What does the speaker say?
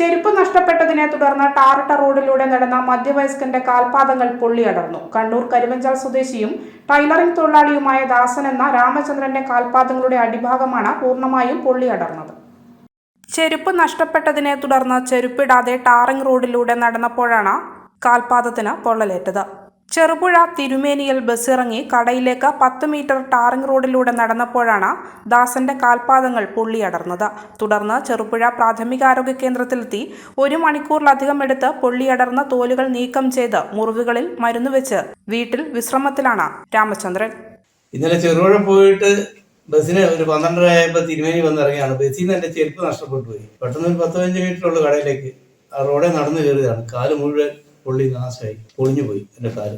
ചെരുപ്പ് നഷ്ടപ്പെട്ടതിനെ തുടർന്ന് ടാറിട്ട റോഡിലൂടെ നടന്ന മധ്യവയസ്കന്റെ കാൽപാദങ്ങൾ പൊള്ളിയടർന്നു കണ്ണൂർ കരുവഞ്ചാൽ സ്വദേശിയും ടൈലറിംഗ് തൊഴിലാളിയുമായ ദാസൻ എന്ന രാമചന്ദ്രന്റെ കാൽപാദങ്ങളുടെ അടിഭാഗമാണ് പൂർണമായും പൊള്ളിയടർന്നത് ചെരുപ്പ് നഷ്ടപ്പെട്ടതിനെ തുടർന്ന് ചെരുപ്പിടാതെ ടാറിംഗ് റോഡിലൂടെ നടന്നപ്പോഴാണ് കാൽപാദത്തിന് പൊള്ളലേറ്റത്. ചെറുപുഴ തിരുമേനിയിൽ ബസ്സിറങ്ങി കടയിലേക്ക് പത്ത് മീറ്റർ ടാറിംഗ് റോഡിലൂടെ നടന്നപ്പോഴാണ് ദാസന്റെ കാൽപാദങ്ങൾ പൊള്ളിയടർന്നത്. തുടർന്ന് ചെറുപുഴ പ്രാഥമികാരോഗ്യ കേന്ദ്രത്തിലെത്തി ഒരു മണിക്കൂറിലധികം എടുത്ത് പൊള്ളിയടർന്ന തോലുകൾ നീക്കം ചെയ്ത് മുറിവുകളിൽ മരുന്ന് വെച്ച് വീട്ടിൽ വിശ്രമത്തിലാണ് രാമചന്ദ്രൻ. ഇന്നലെ ചെറുപുഴ പോയിട്ട് ബസ്സിന് ഒരു പന്ത്രണ്ടര ആയപ്പോൾ തിരുമേനി വന്നിറങ്ങിയാണ്. ബസ്സിൽ നിന്ന് എന്റെ ചെരുപ്പ് നഷ്ടപ്പെട്ടു പോയി. പെട്ടെന്ന് ഒരു പത്ത് പതിനഞ്ച് മീറ്റർ ഉള്ള കടയിലേക്ക്. ആ റോഡെ നടന്നു കയറിയതാണ്. കാൽ മുഴുവൻ പൊള്ളി നാശമായി പൊളിഞ്ഞു പോയി എന്റെ കാൽ.